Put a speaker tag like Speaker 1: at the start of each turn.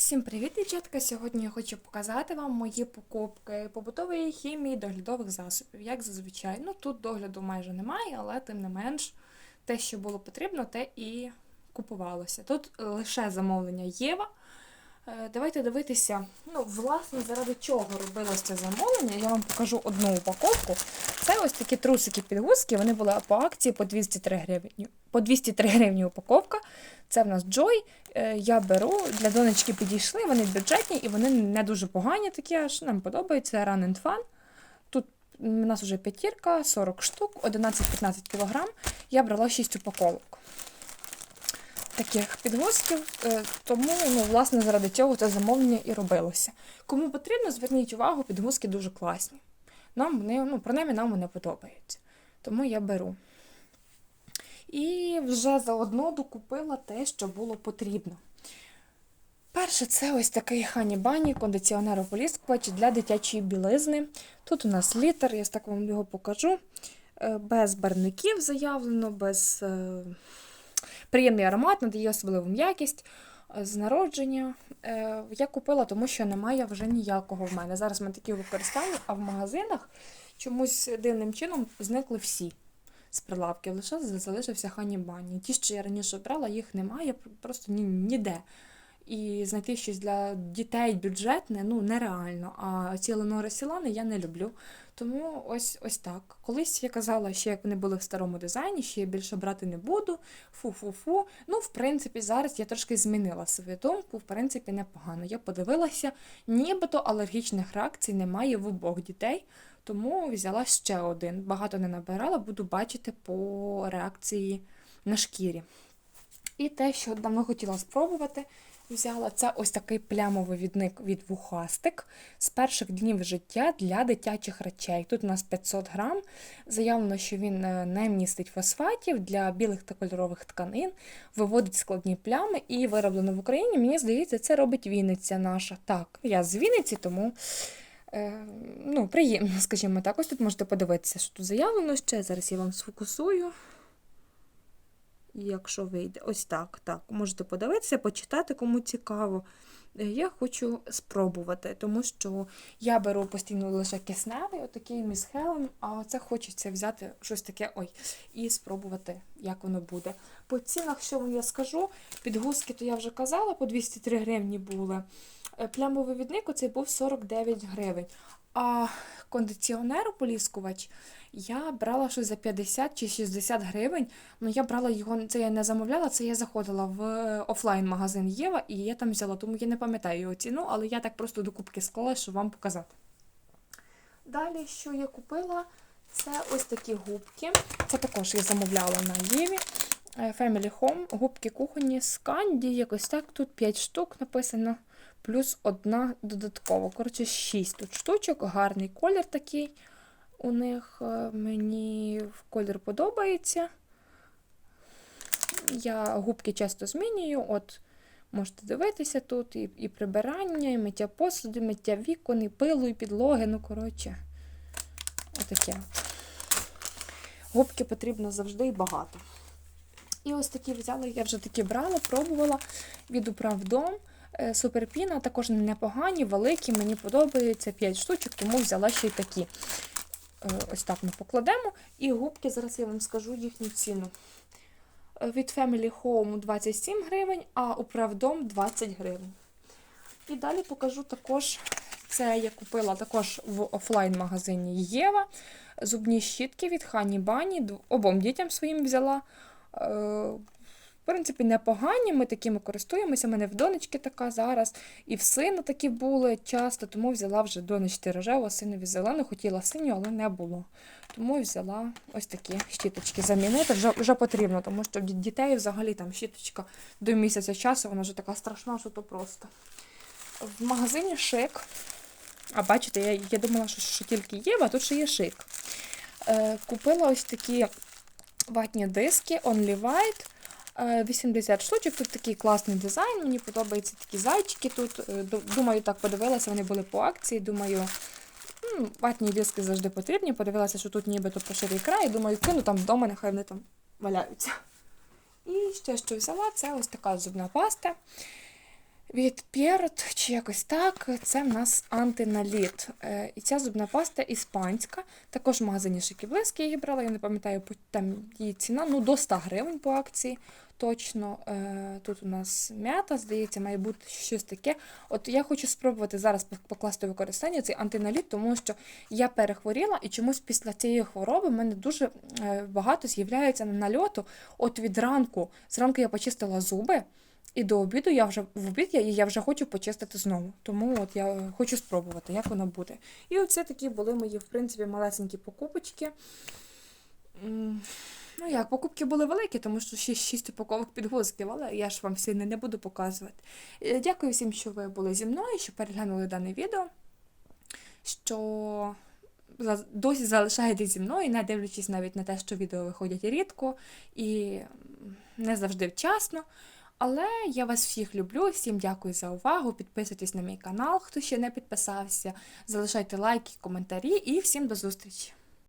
Speaker 1: Всім привіт, дівчатка! Сьогодні я хочу показати вам мої покупки побутової хімії доглядових засобів. Як зазвичай, ну тут догляду майже немає, але тим не менш, те, що було потрібно, те і купувалося. Тут лише замовлення Єва. Е, Давайте дивитися, ну, власне, заради чого робилось це замовлення. Я вам покажу одну упаковку. Це ось такі трусики підгузки. Вони були по акції по 203 гривні. По 203 гривні упаковка. Це в нас Joy. Е, Я беру, для донечки підійшли, вони бюджетні і вони не дуже погані такі, аж нам подобається. Run and Fun. Тут у нас вже п'ятірка, 40 штук, 11-15 кг. Я брала 6 упаковок таких підгузків, е, тому, ну, власне, заради цього це замовлення і робилося. Кому потрібно, зверніть увагу, підгузки дуже класні. Нам вони, ну, принаймні, нам вони подобаються. Тому я беру. І вже заодно докупила те, що було потрібно. Перше, це ось такий хані бані кондиціонер ополіскувач для дитячої білизни. Тут у нас літр, я так вам його покажу. Е, Без барників заявлено, без е, приємний аромат, надає особливу м'якість е, з народження. Я купила, тому що немає вже ніякого в мене. Зараз ми такі використання, а в магазинах чомусь дивним чином зникли всі з прилавків. Лише залишився хані бані. Ті, що я раніше брала, їх немає просто ні, ніде. І знайти щось для дітей бюджетне ну нереально. А ці Ленори Сілани я не люблю. Тому ось ось так. Колись я казала, ще як вони були в старому дизайні, що я більше брати не буду. Фу-фу-фу. Ну, в принципі, зараз я трошки змінила свою думку, в принципі, непогано. Я подивилася, нібито алергічних реакцій немає в обох дітей, тому взяла ще один. Багато не набирала, буду бачити по реакції на шкірі. І те, що давно хотіла спробувати, взяла це ось такий плямовий відник від вухастик з перших днів життя для дитячих речей. Тут у нас 500 грам. Заявлено, що він е, не містить фосфатів для білих та кольорових тканин, виводить складні плями і вироблено в Україні. Мені здається, це робить Вінниця наша. Так, я з Вінниці, тому. Е, Ну, приємно, скажімо так. Ось тут можете подивитися, що тут заявлено ще. Зараз я вам сфокусую. Якщо вийде, ось так, так. Можете подивитися, почитати, кому цікаво. Е, Я хочу спробувати, тому що я беру постійно лише кисневий, отакий місхелен, а це хочеться взяти щось таке ой, і спробувати, як воно буде. По цінах, що вам я скажу, підгузки, то я вже казала, по 203 гривні були. Е, Плямовий відник оцей був 49 гривень. А кондиціонер ополіскувач я брала щось за 50 чи 60 гривень. Ну я брала його, це я не замовляла, це я заходила в офлайн-магазин Єва і я там взяла, тому я не пам'ятаю його ціну, але я так просто до кубки склала, щоб вам показати. Далі, що я купила, це ось такі губки. Це також я замовляла на Єві. Е, Family Home, губки кухонні з канді, якось так. Тут 5 штук написано, плюс одна додаткова. Коротше, 6 тут штучок, гарний колір такий. У них е, мені колір подобається. Я губки часто змінюю. От можете дивитися тут і, і прибирання, і миття посуду, і миття вікон, і пилу, і підлоги. Ну, коротше, отаке. Губки потрібно завжди і багато. І ось такі взяла, я вже такі брала, пробувала від управдом. Е, Суперпіна також непогані, великі, мені подобаються 5 штучок, тому взяла ще й такі. Е, Ось так ми покладемо. І губки, зараз я вам скажу їхню ціну. Е, Від Family Home 27 гривень, а управдом 20 гривень. І далі покажу також, це я купила також в офлайн-магазині Єва. Зубні щітки від Хані Бані. Обом дітям своїм взяла. Принципі, непогані, ми такими користуємося. У мене в донечки така зараз. І в сина такі були часто, тому взяла вже донечці рожеву, синові зелену, хотіла синю, але не було. Тому взяла ось такі щіточки замінити. Вже вже потрібно, тому що дітей взагалі там щіточка до місяця часу, вона вже така страшна, що то просто. В магазині шик. А бачите, я, я думала, що, що тільки є, а тут ще є шик. Е, купила ось такі ватні диски Only White. Е, 80 штучок. Тут такий класний дизайн. Мені подобаються такі зайчики тут. Е, Думаю, так подивилася, вони були по акції. Думаю, ватні диски завжди потрібні. Подивилася, що тут нібито поширий край. Думаю, кину там вдома, нехай вони там валяються. І ще що взяла, це ось така зубна паста від Pierrot, чи якось так. Це в нас антиналіт. Е, І ця зубна паста іспанська. Також в магазині Шикіблиски її брала. Я не пам'ятаю там її ціна. Ну, до 100 гривень по акції. Точно. Е, Тут у нас м'ята, здається, має бути щось таке. От я хочу спробувати зараз покласти використання цей антиналіт, тому що я перехворіла і чомусь після цієї хвороби в мене дуже е, багато з'являється нальоту. От від ранку, зранку я почистила зуби. І до обіду я вже в обід я, я вже хочу почистити знову. Тому от я хочу спробувати, як воно буде. І оце такі були мої, в принципі, малесенькі покупочки. Ну як, покупки були великі, тому що ще 6 упаковок підгузків, але я ж вам всі не, не буду показувати. Е, Дякую всім, що ви були зі мною, що переглянули дане відео, що досі залишаєтесь зі мною, не дивлячись навіть на те, що відео виходять рідко і не завжди вчасно. Але я вас всіх люблю, всім дякую за увагу. Підписуйтесь на мій канал, хто ще не підписався. Залишайте лайки, коментарі і всім до зустрічі!